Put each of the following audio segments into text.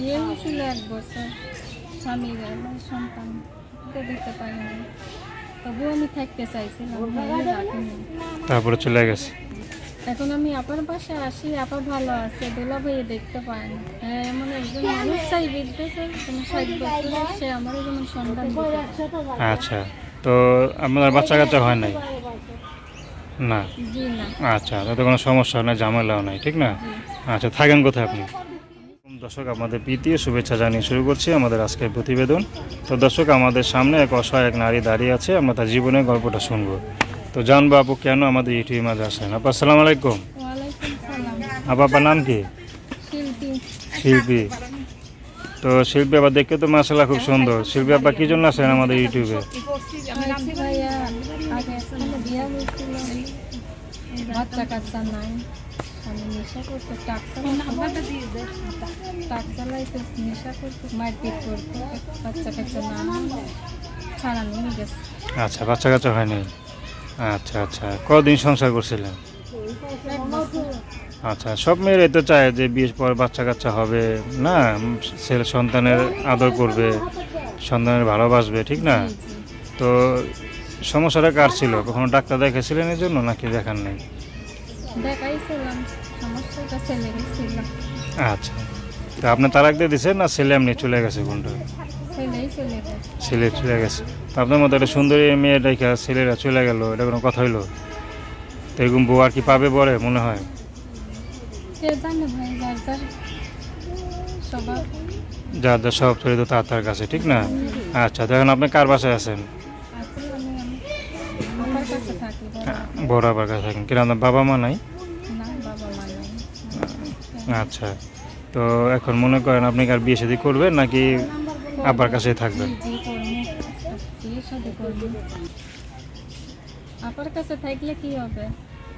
বিয়ে হয়েছিল এক বছর। স্বামীর সন্তান। তো দেখতে পাইনি। তবুও আমি থাকতে চাইছিলাম তারপরে চলে গেছে। এখন আমি আপার পাশে আসি আপা ভালো আছে দোলা ভাইয়ে দেখতে পায় না। হ্যাঁ এমন একজন মানুষ চাই বিদ্যুতে কোনো ষাট বছর সে আমারও যেমন সন্তান আচ্ছা তো আপনার বাচ্চা কাচ্চা হয় নাই? না? আচ্ছা তাতে কোনো সমস্যা নাই ঝামেলাও নাই ঠিক না? আচ্ছা থাকেন কোথায় আপনি? দর্শক আমাদের প্রীতি ও শুভেচ্ছা জানিয়ে শুরু করছি আমাদের আজকের প্রতিবেদন। তো দর্শক আমাদের সামনে এক অসহায় এক নারী দাঁড়িয়ে আছে আমরা তার জীবনের গল্পটা শুনব। তো জানব আপু কেন আমাদের ইউটিউবের মাঝে আসেন? আপা আসসালামু আলাইকুম। আপা আপনার নাম কি? শিল্পী। তো শিল্পী আবার দেখতে তো মাসাল্লাহ খুব সুন্দর। শিল্পী আপা কি জন্য আসেন আমাদের ইউটিউবে? বাচ্চা কাচ্চা নাই। আমি নেশা করতো নেশা করতো মারপিট করতো বাচ্চা কাচ্চা না ছাড়ানো হয়ে গেছে। আচ্ছা বাচ্চা কাচ্চা হয়নি। আচ্ছা আচ্ছা। কদিন সংসার করছিলেন? আচ্ছা সব মেয়েরাই তো চায় যে বিয়ের পর বাচ্চা কাচ্চা হবে না? ছেলে সন্তানের আদর করবে সন্তানের ভালোবাসবে ঠিক না। তো সমস্যাটা কার ছিল? কখনো ডাক্তার দেখাইছিলেন এই জন্য নাকি দেখান নেই? আচ্ছা। তো আপনি তালাক দিয়ে দিচ্ছেন না ছেলে এমনি চলে গেছে কোনটা ছেলে চলে গেছে। তো আপনার মতো একটা সুন্দরী মেয়ে দেখা ছেলেরা চলে গেল এটা কোনো কথা হইল? তো এরকম বউ আর কি পাবে বলে মনে হয়? যার যার সব চরিত্র তার তার কাছে ঠিক না? আচ্ছা তো এখন আপনি কার বাসায় আছেন আছে আমি আমি আমার কাছে থাকি বাবা বড় আবার কাছে থাকেন আপনার? বাবা মা নাই? বাবা মা আচ্ছা। তো এখন মনে করেন আপনি আর বিয়ে শাদী করবেন নাকি আব্বার থাকবেন? আপার কাছে থাকলে কি হবে?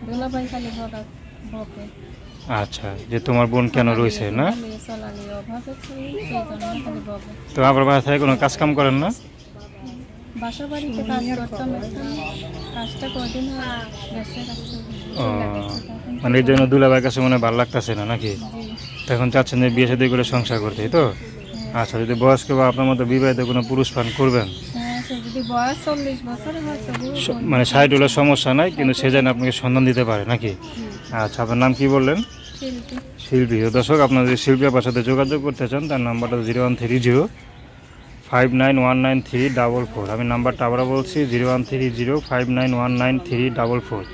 দুলাভাই খালি বকে আচ্ছা যে তোমার বোন কেন রয়েছে না? তো আবার বাসা থেকে কোনো কাজ কাম করেন না? বাসা বাড়িতে কাজ করতাম কাজটা কদিন গেছে মানে এই জন্য দুলাভাইয়ের কাছে মনে হয় ভালো লাগতেছে না নাকি? এখন চাচ্ছেন যে বিয়ে শাদী করে সংসার করতে তো? আচ্ছা যদি বয়স্ক বা আপনার মতো বিবাহিত কোনো পুরুষ পান করবেন? হ্যাঁ হয় মানে সাইড হলে সমস্যা নাই কিন্তু সে যেন আপনাকে সন্ধান দিতে পারে নাকি? আচ্ছা আপনার নাম কি বললেন? শিল্পী। শিল্পী। দর্শক আপনার যদি শিল্পী আপনার সাথে যোগাযোগ করতে চান তার নাম্বারটা zero one three zero five nine one nine three double four আমি নাম্বারটা আবার বলছি zero one three zero five nine one nine three double four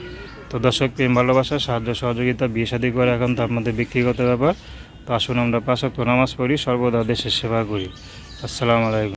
তো দর্শক, প্রেম, ভালোবাসা, সাহায্য, সহযোগিতা, বিয়ে শাদী করে এখন তো আপনাদের ব্যক্তিগত ব্যাপার। তো আসুন আমরা পাশক নামাজ পড়ি, সর্বদা দেশের সেবা করি। আসসালামু আলাইকুম।